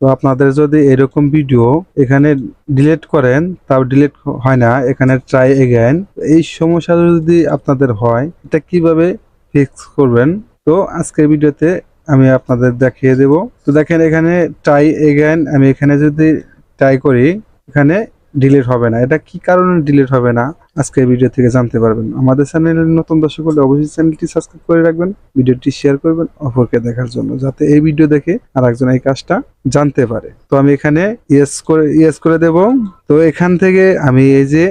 তো আপনাদের যদি এরকম ভিডিও এখানে ডিলেট করেন, তাও ডিলেট হয় না, এখানে ট্রাই এগেন এই সমস্যা যদি আপনাদের হয়, এটা কীভাবে ফিক্স করবেন? তো আজকের ভিডিওতে আমি আপনাদের দেখিয়ে দেব। তো দেখেন এখানে ট্রাই এগেন আমি এখানে যদি ট্রাই করি, এখানে ডিলিট হবে না। এটা কি কারণে ডিলিট হবে না? আজকের ভিডিও থেকে জানতে পারবেন। আমাদের চ্যানেলের নতুন দর্শক হলে অবশ্যই চ্যানেলটি সাবস্ক্রাইব করে রাখবেন ভিডিওটি শেয়ার করবেন, অপরকে দেখার জন্য, যাতে এই ভিডিও দেখে আর একজন এই কাজটা জানতে পারে। তো আমি এখানে ইয়েস করে ইয়েস করে দেব। তো এখান থেকে আমি এই যে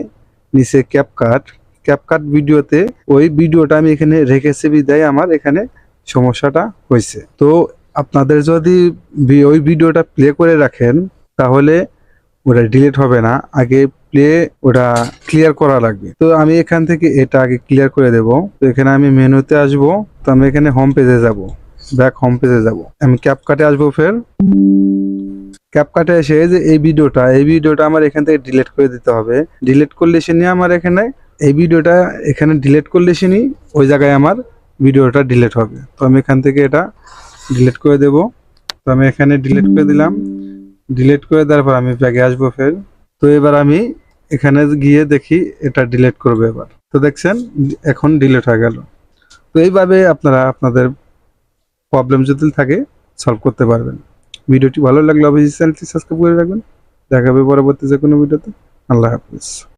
নিচে ক্যাপকাট ক্যাপকাট ভিডিওতে ওই ভিডিওটা আমি এখানে রেখেছি বিদায়, আমার এখানে সমস্যাটা হয়েছে। তো আপনাদের যদি ওই ভিডিওটা প্লে করে রাখেন, তাহলে ওটা ডিলিট হবে না। আগে প্লে ওটা ক্লিয়ার করা লাগবে। তো আমি এখান থেকে এটা আগে ক্লিয়ার করে দেব। তো এখানে আমি মেনুতে আসব। তো আমি এখানে হোম পেজে যাব। ব্যাক হোম পেজে যাব। আমি ক্যাপকাটে আসব ফের। ক্যাপকাটে এসে যে এই ভিডিওটা এই ভিডিওটা আমার এখান থেকে ডিলিট করে দিতে হবে। ডিলিট করলে সে নিয়ে আমার এখানে, এই ভিডিওটা এখানে ডিলিট করলে সে নি ওই জায়গায় আমার ভিডিওটা ডিলিট হবে। তো আমি এখান থেকে এটা ডিলিট করে দেব। তো আমি এখানে ডিলিট করে দিলাম। ডিলিট করে তারপর পর আমি ব্যাগে আসব ফের। তো এবার আমি এখানে গিয়ে দেখি এটা ডিলিট করবে এবার। তো দেখছেন, এখন ডিলিট হয়ে গেল। তো এইভাবে আপনারা আপনাদের প্রবলেম যদি থাকে সলভ করতে পারবেন। ভিডিওটি ভালো লাগলে অবশ্যই চ্যানেলটি সাবস্ক্রাইব করে রাখবেন। দেখাবে পরবর্তী যে কোনো ভিডিওতে। আল্লাহ হাফিজ।